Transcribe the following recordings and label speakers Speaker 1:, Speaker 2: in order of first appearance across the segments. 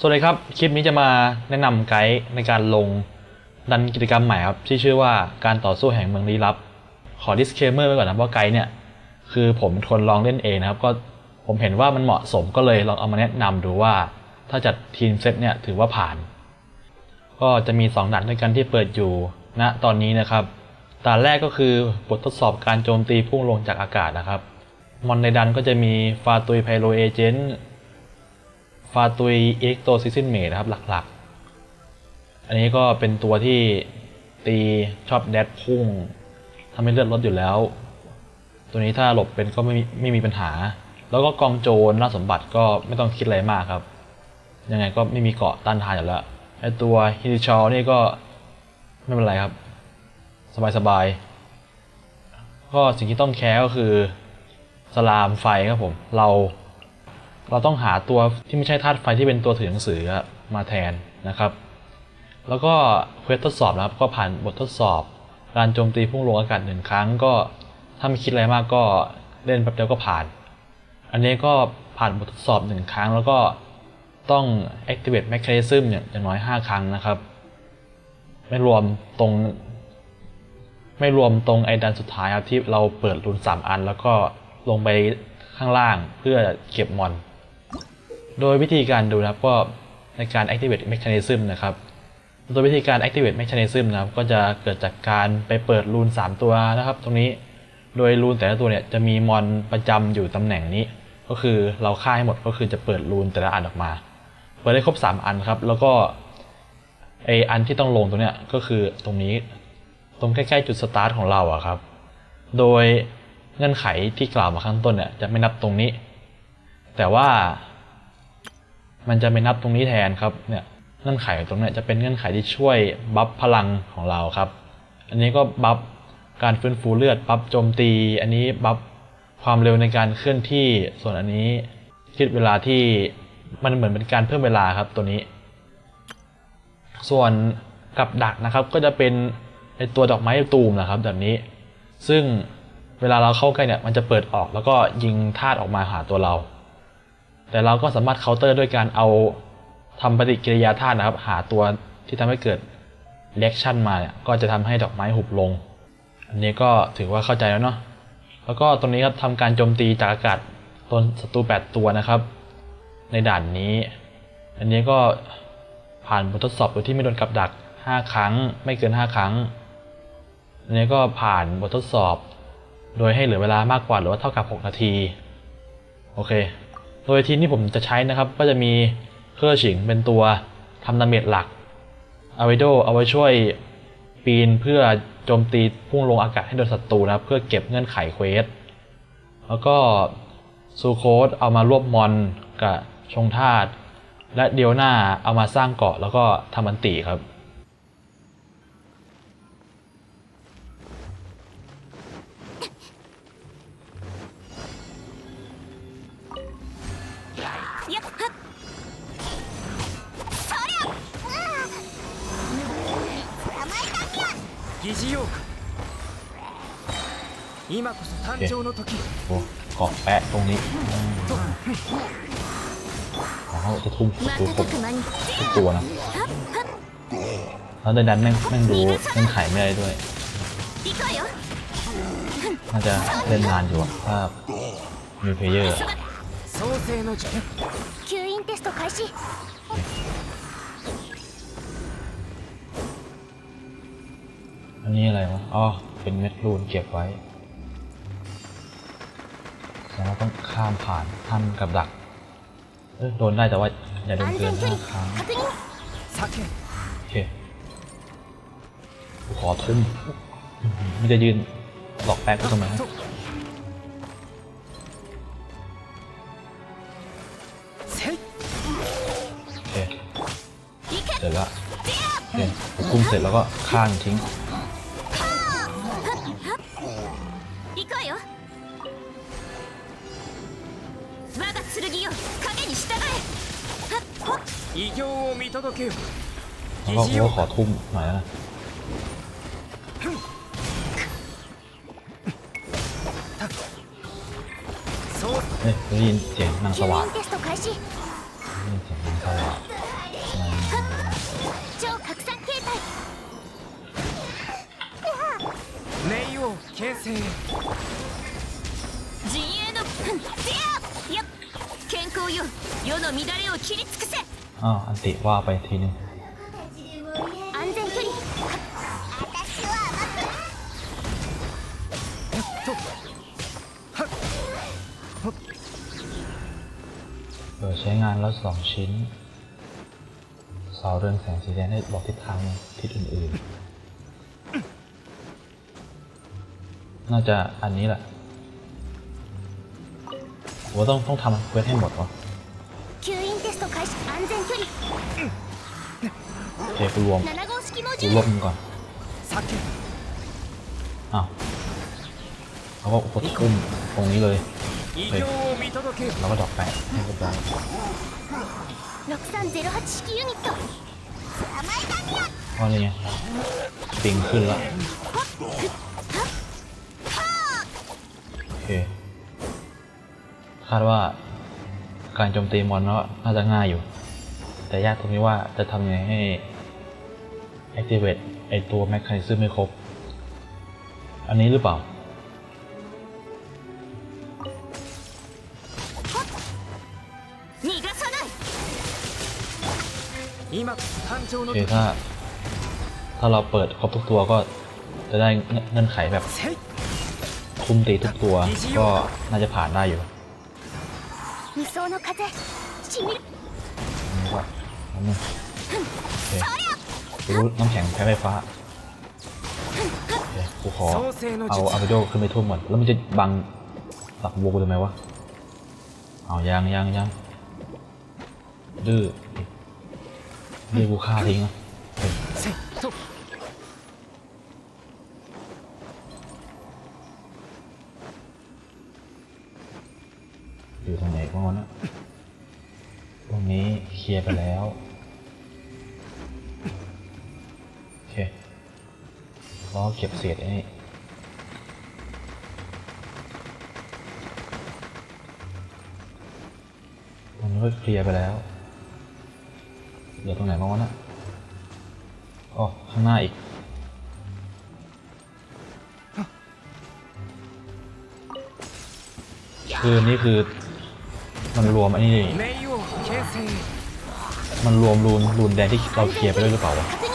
Speaker 1: สวัสดีครับ คลิปนี้จะมาแนะนำไกด์ในการลงดันกิจกรรมใหม่ครับที่ชื่อว่าการต่อสู้แห่งเมืองลี้ลับ ขอ disclaimer ไว้ก่อนนะว่าไกด์เนี่ยคือผมทนลองเล่นเองนะครับก็ผมเห็นว่ามันเหมาะสมก็เลยลองเอามาแนะนำดูว่า ถ้าจัดทีมเซตเนี่ยถือว่าผ่าน ก็จะมี 2ด่านด้วยกันที่เปิดอยู่ณตอนนี้นะครับด่านแรกก็คือบททดสอบการโจมตีพุ่งลงจากอากาศนะครับ มอนในดันก็จะมีฟาตุยไพโรเอเจนต์ ฟาตุยเอ็กโตซิซินเมนะครับหลักๆ อันนี้ก็เป็นตัวที่ตีชอบแดดพุ่งทำให้เลือดลดอยู่แล้ว ตัวนี้ถ้าหลบเป็นก็ไม่ไม่มีปัญหา แล้วก็กองโจรล่าสมบัติก็ไม่ต้องคิดอะไรมากครับ ยังไงก็ไม่มีเกาะต้านทานอยู่แล้วไอตัวฮิริชอนี่ก็ไม่เป็นไรครับ สบายๆ ก็สิ่งที่ต้องแคร์ก็คือสลามไฟครับผม เรา เราต้องหาตัวที่ไม่ใช่ธาตุไฟที่เป็นตัวถือหนังสือมาแทนนะครับ แล้วก็เควสทดสอบนะครับ ก็ผ่านบททดสอบ การโจมตีพุ่งลงอากาศหนึ่งครั้งก็ถ้าไม่คิดอะไรมากก็เล่นแป๊บเดียวก็ผ่าน อันนี้ก็ผ่านบททดสอบหนึ่งครั้ง แล้วก็ต้อง activate mechanism อย่างน้อย 5 ครั้งนะครับ ไม่รวมตรงไม่รวมตรงไอ้ดันสุดท้ายครับที่เราเปิดรูน3 อัน แล้วก็ลงไปข้างล่างเพื่อเก็บมอน โดยวิธีการดูนะครับก็ในการ activate mechanism นะครับ โดยวิธีการ activate mechanism นะครับก็จะเกิดจากการไปเปิดรูน 3 ตัวนะครับ ตรงนี้ โดยรูนแต่ละตัวเนี่ยจะมีมอนประจำอยู่ตำแหน่งนี้ ก็คือเราฆ่าให้หมดก็คือจะเปิดรูนแต่ละอันออกมา เปิดได้ครบ 3 อันครับ แล้วก็ไออันที่ต้องลงตรงเนี้ยก็คือตรงนี้ ตรงใกล้ๆจุดสตาร์ทของเราอะครับ โดยเงื่อนไขที่กล่าวมาข้างต้นเนี่ยจะไม่นับตรงนี้ แต่ว่า มันจะไม่นับตรงนี้แทนครับเนี่ยเงื่อนไขตรงเนี้ยจะเป็นเงื่อนไขที่ช่วยบัฟพลังของเราครับ อันนี้ก็บัฟการฟื้นฟูเลือดบัฟโจมตี อันนี้บัฟความเร็วในการเคลื่อนที่ส่วนอันนี้คิดเวลาที่มันเหมือนเป็นการเพิ่มเวลาครับตัวนี้ ส่วนกับดักนะครับก็จะเป็นไอตัวดอกไม้ตูมนะครับ แบบนี้ ซึ่งเวลาเราเข้าใกล้เนี่ยมันจะเปิดออกแล้วก็ยิงธาตุออกมาหาตัวเรา แต่เราก็สามารถเคาน์เตอร์ด้วยการเอาทำปฏิกิริยาธาตุนะครับ หาตัวที่ทำให้เกิดเรีแอคชั่นมาเนี่ยก็จะทำให้ดอกไม้หุบลง อันนี้ก็ถือว่าเข้าใจแล้วเนาะแล้วก็ตรงนี้ครับทำการโจมตีจากอากาศตนศัตรู 8 ตัวนะครับ ในด่านนี้ อันนี้ก็ผ่านบททดสอบโดยที่ไม่โดนกับดัก 5 ครั้ง ไม่เกิน 5 ครั้ง อันนี้ก็ผ่านบททดสอบ โดยให้เหลือเวลามากกว่าหรือว่าเท่ากับ 6 นาที โอเค โดยทีมที่ผมจะใช้นะครับก็จะมีเครือฉิงเป็นตัวทำดาเมจหลักอาวิโดเอาไว้ช่วยปีนเพื่อโจมตีพุ่งลงอากาศให้โดนศัตรูนะครับ เพื่อเก็บเงื่อนไขเควส แล้วก็ซูโคสเอามารวบมอนกับชงธาตุและเดียวหน้าเอามาสร้างเกาะแล้วก็ทำอันติครับ
Speaker 2: 今こそ誕生の時
Speaker 1: โอ้เกาะแปะตรงนี้เขาจะทุ่มศัตรูครบ
Speaker 3: 瞬く間に
Speaker 1: ทุกตัวนะ แล้วในดันแม่งแม่งดูเงื่อนไขไม่ได้ด้วย
Speaker 3: 行くわよ
Speaker 1: น่าจะเล่นนานอยู่อะถ้ามีเพลเยอร์
Speaker 2: 創世の術
Speaker 3: 吸引テスト開始
Speaker 1: อันนี้อะไรวะ อ๋อ เป็นเม็ดรูนเก็บไว้ แต่เราต้องข้ามผ่านท่านกับดักโดนได้แต่ว่าอย่าโดนเกินนะครั
Speaker 2: บ
Speaker 1: โอเคขอทุ่มมันจะยืนหลอกแป๊กกูทำไมโอเคเสร็จละโอเคกุ้มเสร็จแล้วก็ข้างทิ้ง
Speaker 2: ただけよ。
Speaker 1: あら、魔法通な
Speaker 3: い
Speaker 1: な。哎，指
Speaker 3: 引点
Speaker 1: 那啥吧。指引点那。超拡散形態。雷雨形
Speaker 2: 成。
Speaker 3: 陣営の。や、健康よ、世の乱れを切り尽くせ。
Speaker 1: อ้าวอันติว่าไปทีนึงเใช้งานแล้วสองชิ้นสาวเรืองแสงสีแดงได้บอกทิศทางทิศอื่นๆ น่าจะอันนี้แหละผาต้องต้องทำเพื่อให้หมดวะ เดี๋วกูรวมกูรว
Speaker 3: ม
Speaker 1: มึงก่อนอ้าวขาวก็กดคุ้มตรงนี้เลย
Speaker 2: เลย
Speaker 1: แล้วก็ดอกแปะให้กูได้ก็นี่ไงปิงขึ้นล้วโอเคคาดว่าการโจมตีมอนก็น่าจะง่ายอยู่ แต่ยากตรงนี้ว่าจะทำยังไงให้ activate ไอตัวแมคคา n i s m ไม่ครบ อันนี้หรือเปล่า โอเคถ้า ถ้าเราเปิดครบทุกตัวก็จะได้เงื่อนไขแบบคุมตีทุกตัวก็น่าจะผ่านได้อยู่ นั่นนะรู้น้ำแข็งแพ้ไฟฟ้ากูขอเอาอาร์เบโดขึ้นไปท่วมก่อนแล้วมันจะบังหลักวัวกูทำไหมวะเอายางยางยางดื้อดื้อกูฆ่าทิ้งอยู่ตรงไหนบ้างวะนะตรงนี้เคลียร์ไปแล้ว อ๋อเก็บเศษไอ้มันก็เคลียร์ไปแล้ว เหลือตรงไหนบ้างวะนะอ๋อข้างหน้าอีกคือนี่คือ มันรวมอันนี้มันรวมรูนรูนแดงที่เราเคลียร์ไปด้วยหรือเปล่าวะ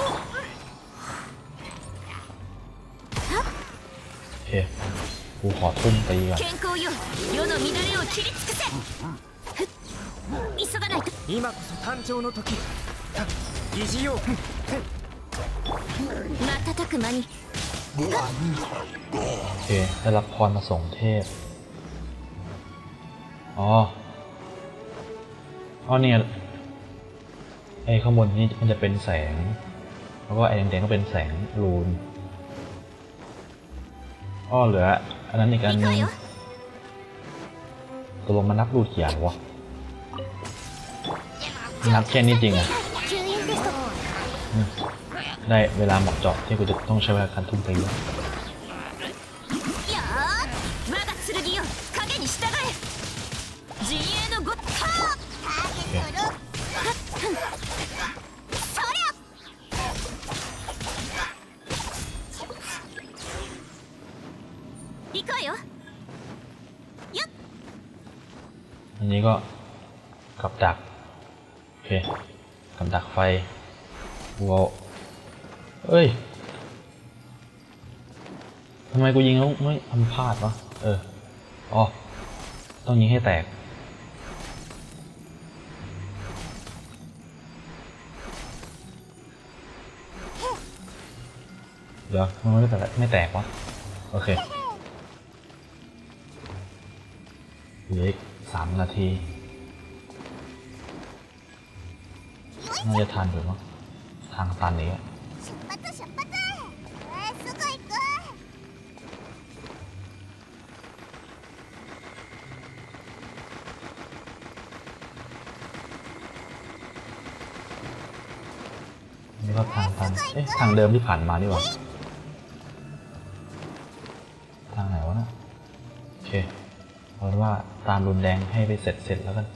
Speaker 1: กูขอทุ่มตีก่อน
Speaker 3: 健康よ世の乱れを切り尽くせふっ急がないと
Speaker 2: 今こそ誕生の時た疑似用ふんふん
Speaker 3: 瞬く間に
Speaker 1: โอเค ได้รับพรมาส่งเทพ อ๋อ อ๋อเนี่ยไอ้ข้างบนนี่มันจะเป็นแสง แล้วก็ไอ้แดงๆก็เป็นแสงรูนอ้อเหลือ อันนั้นอีกอันนึงตกลงมานับรูดเขียนวะนับแค่นี้จริงอะได้เวลาหมอะเจาะที่กูจะต้องใช้เวลาการทุ่ม
Speaker 3: ไปเย
Speaker 1: อะ นี้ก็กับดัก โอเค กับดักไฟวัวเอ้ยทำไมกูยิงแล้วไม่ทำพลาดวะ เออ อ๋อ ต้องยิงให้แตก เดี๋ยวมันไม่แตกไม่แตกวะ โอเคเหลืออีก สามนาทีน่าจะทันอยู่มั้งทางตันนี้นี่ก็ทางตันเอ๊ะทางเดิมที่ผ่านมานี่หว่าทางไหนวะนะโอเคเพราะว่า ตามรุนแรงให้ไปเสร็จเสร็จแล้วกัน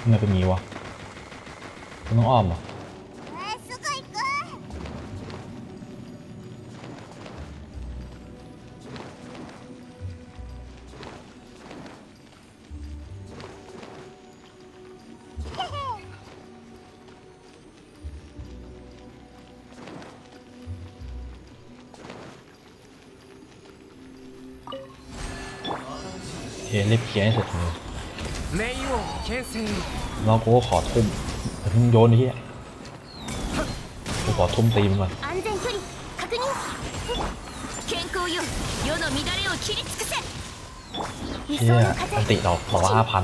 Speaker 1: ทำไมเป็นงี้วะต้องอ้อมเหรอ รีบเคลียร์ให้สุดเลยน้องกูก็ขอทุ่มทุ่มโยนที่กูขอทุ่มตีมันเฮียอัติเราบอกว่าห้าพัน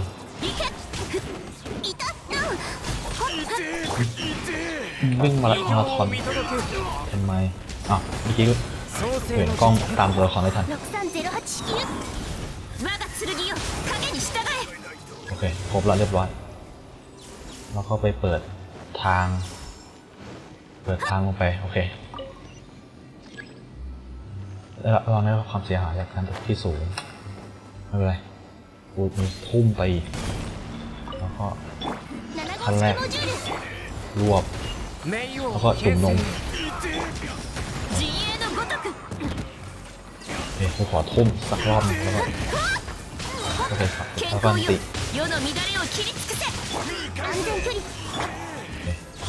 Speaker 1: วิ่งมาละมาทอนเห็นไหมอะเมื่อกี้เห็นกล้องตามตัวของได้ทัน โอเค ครบแล้วเรียบร้อย แล้วก็ไปเปิดทาง เปิดทางลงไป โอเคแล้วเราได้ความเสียหายจากการตกที่สูง ไม่เป็นไรกูมีทุ่มไปอีก แล้วก็ขั้นแรก รวบ แล้วก็จุ่มนม เคกูขอทุ่มสักรอบนึงแล้วกันโอเคครับแล้วก็ติ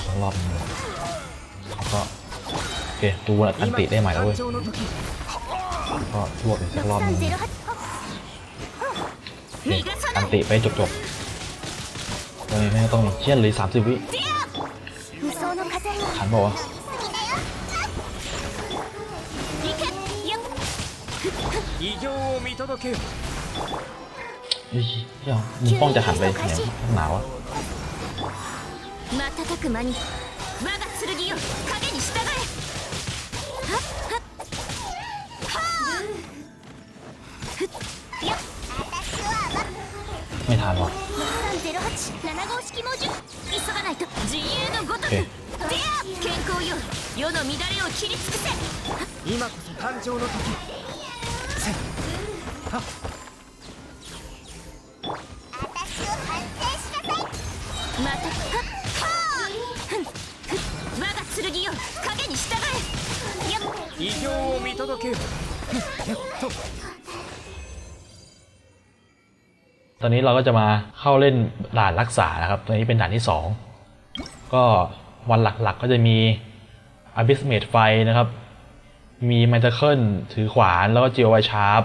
Speaker 1: สักรอบนึงแล้วก็โอเคตัวอันติได้ใหม่แล้วเว้ยก็ทวกอีกสักรอบนึงอั
Speaker 3: น
Speaker 1: ติไปจบๆตอนนี้แม่ต้องเชี่ยนเลยสามสิบวิขันบอกว่า
Speaker 2: 異形を見届けよ
Speaker 1: เฮ้ยเหี้ยมึงป้องจะหันไปไหนหนาวอะ
Speaker 3: 瞬く間に我が剣よ影に従えはっはっはあふっよっ
Speaker 1: ไม่ทันวะ
Speaker 3: 6308 7号式モジュ急がないと陣営のごとく
Speaker 1: โอเค
Speaker 3: デア健康よ世の乱れを切り尽くせ
Speaker 2: 今こそ誕生の時せはっ
Speaker 3: またはっはあふんふっ我が剣よ影に従えよっ
Speaker 2: 異形を見届けよふっやっと
Speaker 1: ตอนนี้เราก็จะมาเข้าเล่นด่านรักษานะครับ ตอนนี้เป็นด่านที่สองก็วันหลักๆก็จะมี Abyss m a d e ไฟนะครับ มีไมต a เคิลถือขวานแล้วก็จิโอไวชาร์ป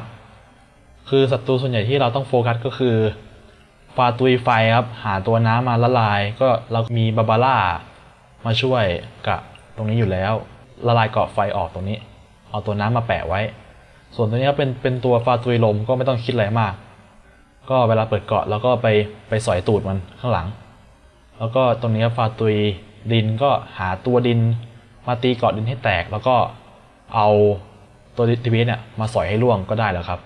Speaker 1: คือศัตรูส่วนใหญ่ที่เราต้องโฟกัสก็คือฟาตุยไฟครับ หาตัวน้ำมาละลาย ก็เรามีบาบาร่ามาช่วยกับตรงนี้อยู่แล้ว ละลายเกาะไฟออกตรงนี้ เอาตัวน้ำมาแปะไว้ ส่วนตัวนี้ก็เป็นเป็นตัวฟาตุยลมก็ไม่ต้องคิดอะไรมาก ก็เวลาเปิดเกาะแล้วก็ไปไปสอยตูดมันข้างหลัง แล้วก็ตรงนี้ฟาตุยดินก็หาตัวดินมาตีเกาะดินให้แตก แล้วก็เอาตัวทีวีเนี่ยมาสอยให้ล่วงก็ได้แล้วครับ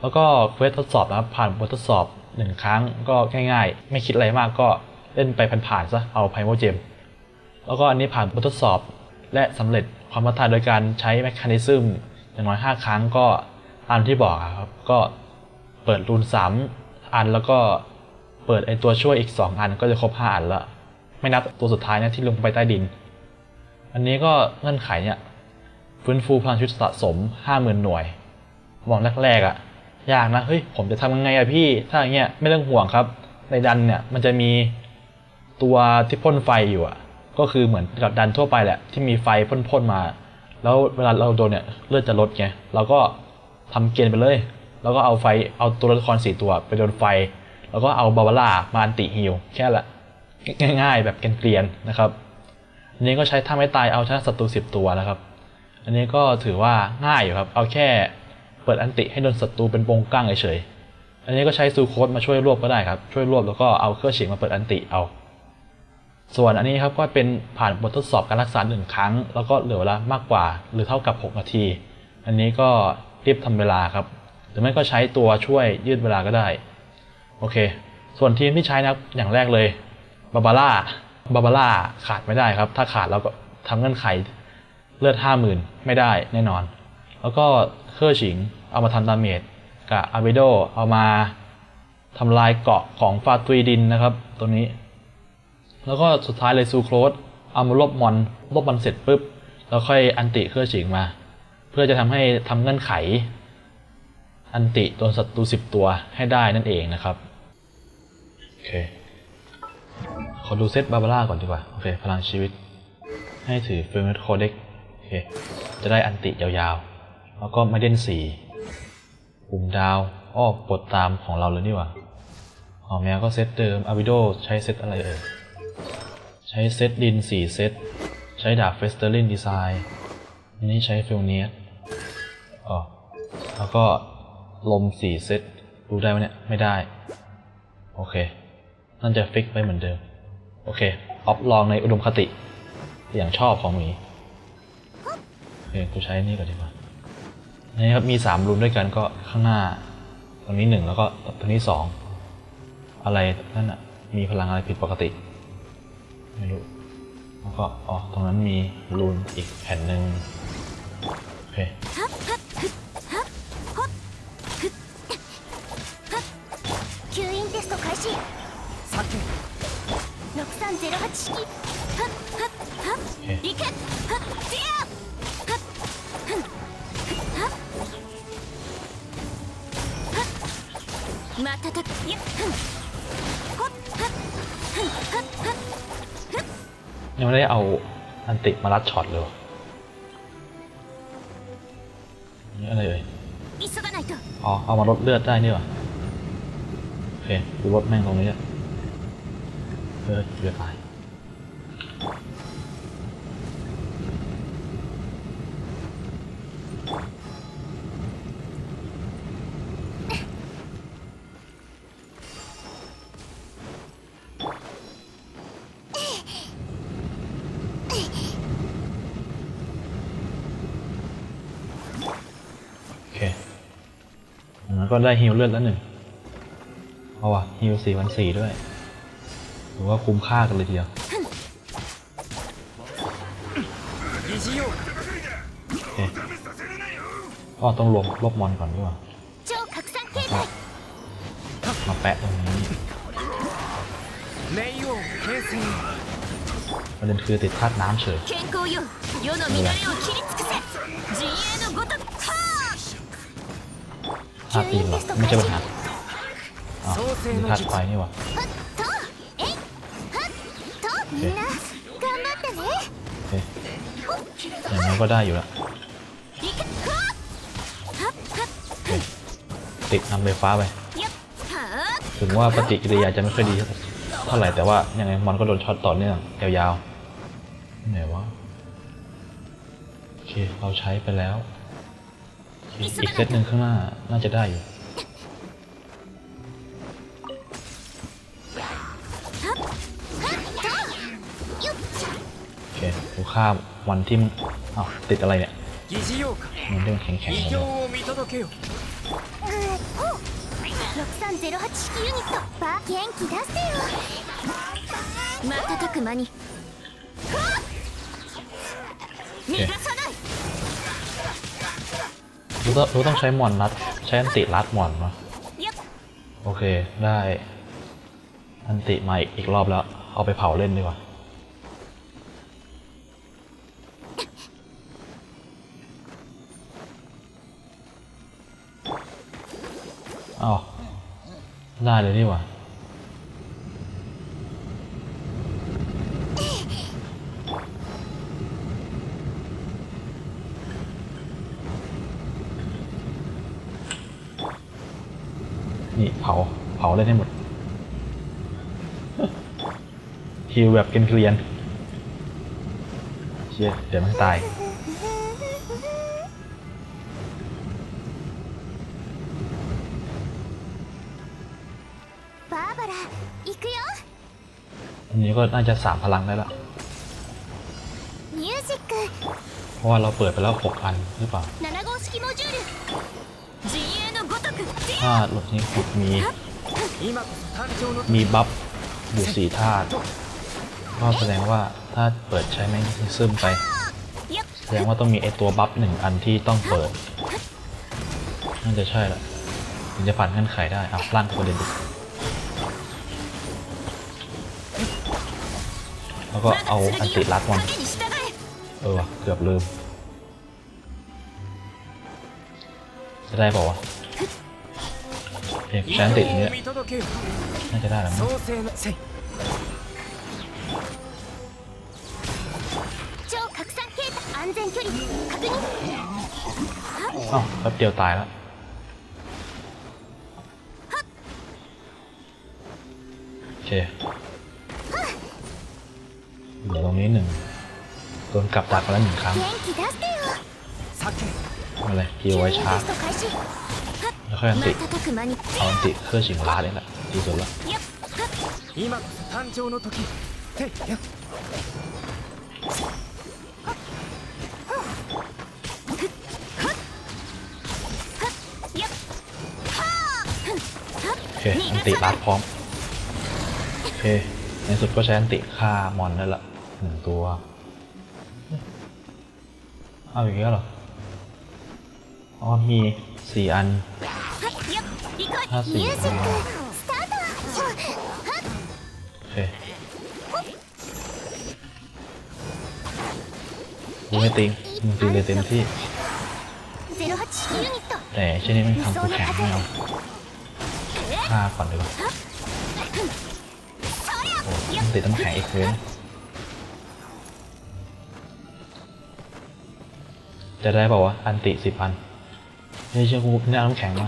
Speaker 1: แล้วก็เควสทดสอบนะครับผ่านบททดสอบหนึ่งครั้งก็ง่ายๆ ไม่คิดอะไรมากก็เล่นไปผ่านๆซะเอาไพโมเจมแล้วก็อันนี้ผ่านบททดสอบ และสำเร็จความท้าทายโดยการใช้แมคคานิซึมอย่างน้อย 5 ครั้งก็ตามที่บอกครับก็เปิดรูน3อันแล้วก็เปิดไอตัวช่วยอีก 2 อันก็จะครบ 5 อันละไม่นับตัวสุดท้ายนะที่ลงไปใต้ดิน อันนี้ก็เงื่อนไขเนี่ยฟื้นฟูพลังชีวิตสะสม 50,000 หน่วยมองแรกๆอะ ยากนะเฮ้ยผมจะทำยังไงอะพี่ ถ้าอย่างเงี้ยไม่ต้องห่วงครับ ในดันเนี่ยมันจะมีตัวที่พ่นไฟอยู่อะก็คือเหมือนกับดันทั่วไปแหละ ที่มีไฟพ่นๆมา แล้วเวลาเราโดนเนี่ยเลือดจะลดไงเราก็ทำเกณฑ์ไปเลย แล้วก็เอาไฟเอาตัวละครสี่ตัวไปโดนไฟ แล้วก็เอาบาบาร่ามาอันติฮิลแค่ละง่าย ๆ แบบเกรียนๆนะครับอันนี้ก็ใช้ท่าไม่ตายเอาชนะศัตรูสิบตัวนะครับ อันนี้ก็ถือว่าง่ายอยู่ครับ เอาแค่ เปิดอันติให้โดนศัตรูเป็นวงกว้างเฉยๆ อันนี้ก็ใช้ซูโคดมาช่วยรวบก็ได้ครับ ช่วยรวบแล้วก็เอาเครื่องฉีดมาเปิดอันติเอา ส่วนอันนี้ครับก็เป็นผ่านบททดสอบการรักษาหนึ่งครั้ง แล้วก็เหลือเวลามากกว่า หรือเท่ากับ 6 นาที อันนี้ก็รีบทำเวลาครับ หรือไม่ก็ใช้ตัวช่วยยืดเวลาก็ได้ โอเค ส่วนทีมที่ใช้นะครับอย่างแรกเลยบาบาร่าบาบาร่าขาดไม่ได้ครับ ถ้าขาดแล้วก็ทำเงื่อนไขเลือดห้าหมื่นไม่ได้แน่นอน แล้วก็ เครื่อฉิง เอามาทำดาเมจกับอาร์เบโดเอามาทำลายเกาะของฟาตุยดินนะครับ ตัวนี้ แล้วก็สุดท้ายเลยซูโครสเอามาลบมอนลบมอนเสร็จปุ๊บ แล้วค่อยอันติเครื่อฉีกมา เพื่อจะทำให้ทำเงื่อนไข อันติตัวศัตรูสิบตัวให้ได้นั่นเองนะครับ โอเค ขอดูเซตบาบาร่าก่อนดีกว่า โอเค พลังชีวิต ให้ถือเฟิลเมตโคเด็กโอเค จะได้อันติยาวๆ แล้วก็มาเด่นสี่ปุ่มดาวอ้อปลดตามของเราเลยนี่หว่าอ๋อแมวก็เซตเดิมอาวิโดใช้เซตอะไรเอ่ย ใช้เซตดิน4เซต ใช้ดาบเฟสเตอร์ลินดีไซน์อันนี้ใช้ฟิลเนียสอ๋อแล้วก็ลม4เซตดูได้ไหมเนี่ย ไม่ได้ โอเคน่าจะฟิกไปเหมือนเดิม โอเค ออฟลองในอุดมคติ อย่างชอบของหมีโอเคกูใช้นี่ก่อนดีกว่า นี่ครับมี3รูมด้วยกันก็ข้างหน้า ตรงนี้หนึ่งแล้วก็ตรงนี้สองอะไรนั่นอะมีพลังอะไรผิดปกติไม่รู้แล้วก็อ๋อตรงนั้นมีรูนอีกแผ่นหนึ่ง ไม่ได้เอาอันติมารัดช็อตเลยนี่อะไรเอ่ยอ๋อ เอามาลดเลือดได้นี่หว่าโอเคดูรถแม่งตรงนี้เฮ้ยเลือดตาย ก็ได้ฮิลเลือดแล้วหนึ่งเอาวะฮิลสี่วันสี่ด้วยถือว่าคุ้มค่ากันเลยทีเดียวก็ต้องรลบลบมอนก่อนดีกว่ามาแปะตรงนี้ประเด็นคือติดธาตุน้ำเฉย
Speaker 3: พ
Speaker 1: ลาดตีนหรอไม่ใช่ปัญหาอ๋อมีพลาดควา
Speaker 3: ยนี่วะ
Speaker 1: อย่างนี้ก็ได้อยู่ละติดนำไฟฟ้าไป ถึงว่าปฏิกิริยาจะไม่ค่อยดีเท่าไหร่แต่ว่ายังไงมันก็โดนช็อตต่อเนื่องยาวๆไหนวะโอเคเราใช้ไปแล้ว อเคอีกเซตหนึ่งข้างหน้าน่าจะได้อยู่
Speaker 3: はっとよっ
Speaker 1: โอเคกูข้ามวันที่มันอ้าวติดอะไรเนี่ย
Speaker 2: 疑似用か
Speaker 1: มันที่มันแข็งแข็ง
Speaker 2: 異
Speaker 1: ๆ
Speaker 2: 形
Speaker 1: เลย
Speaker 2: を見届けよ
Speaker 3: 6308式ユニットば元気出してよ瞬く間にはっ逃がさない
Speaker 1: รู้ต้องรู้ต้องใช้มอนรัดใช้อันติรัดมอนวะโอเคได้ อันติมาอีกอีกรอบแล้ว เอาไปเผาเล่นดีกว่าอ้าได้เลยนี่หว่า นี่เผา เผาเลยให้หมดฮิวแบบเกลียนเชี่ยเดี๋ยวมันตาย อันนี้ก็น่าจะสามพลังได้ละเพราะว่าเราเปิดไปแล้วหกอันหรือเปล่า ธาตุหลดนี้ขุดมี มีบัฟอยู่สี่ธาตุก็แสดงว่าถ้าเปิดใช้แมกนีเซึมไป แสดงว่าต้องมีไอตัวบัฟหนึ่งอันที่ต้องเปิดน่าจะใช่ละถึงจะผ่านเงื่อนไขได้อะลั่นตัวเด่นแล้วก็เอาอันติรัดวันเออเกือบลืม จะได้ป่าวะ เด็แสนติดเนี่ยน่าจะได้แล้วมั้งอ้าแป๊บเดียวตายแล้วโอเคเหลือตรงนี้หนึ่งโดนกลับดักแล้วหนึ่งครั้ง
Speaker 2: อะ
Speaker 1: ไรเกี่วไว้ช้า ค่อยอันติเอาอันติเลาเลยแหละดีสุดโอเคอันติลัดพร้อมโอเคในสุดก็ใช้อันติฆ่ามอนได้ละหนึ่งตัวเอาอย่างเงี้ยหรออ๋อมีสี่อัน ห้าสี่โอเคยิงไม่ติงยิงตีเลยเต็มที่แต่เช่นนี้มันทำกูแข็งไม่เอาฆ่าก่อนดีกว่าโอ้ติดต้องแข็งอีกเลยจะได้ป่าว่าอันติสิบพันนี่เชื่อกูเนี่ยน้ำแข็งมา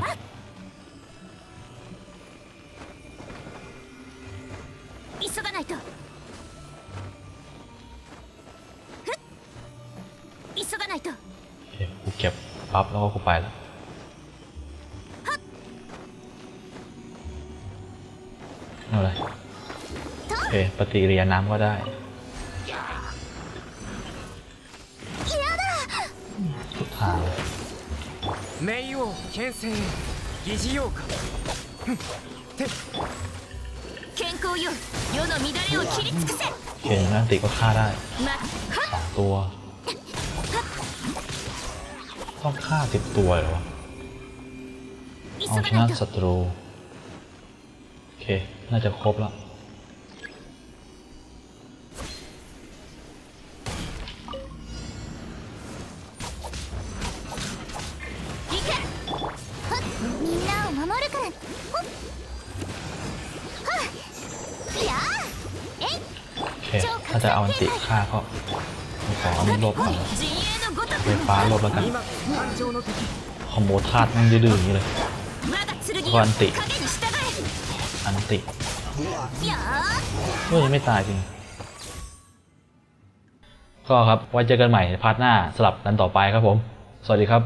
Speaker 1: ปั๊บแล้วก็กูไปแล้วเอาเลยโอเค ปฏิกิริยาน้ำก็ได้ ทุกทางเลย
Speaker 2: 冥王牽制へ疑似妖怪ふんてっ
Speaker 3: 健康よ世の乱れを切り尽くせ
Speaker 1: โอเคนั่นติก็ฆ่าได้
Speaker 3: まは
Speaker 1: สองตัว ต้องฆ่าสิบตัวเหรอเอาชนะศัตรู โอเค น่าจะครบแล้วถ้าจะเอาอันติฆ่าก็ขออันนี้ลบก่อน ไฟฟ้าลดแล้วกันคอมโบธาตุมันจดื้ออย่างนี้เลย
Speaker 3: ก็
Speaker 1: อันติ
Speaker 3: อันติ
Speaker 1: เฮ้ยไม่ตายจริง ก็ครับไว้เจอกันใหม่พาร์ทหน้าสลับกันต่อไปครับผม สวัสดีครับ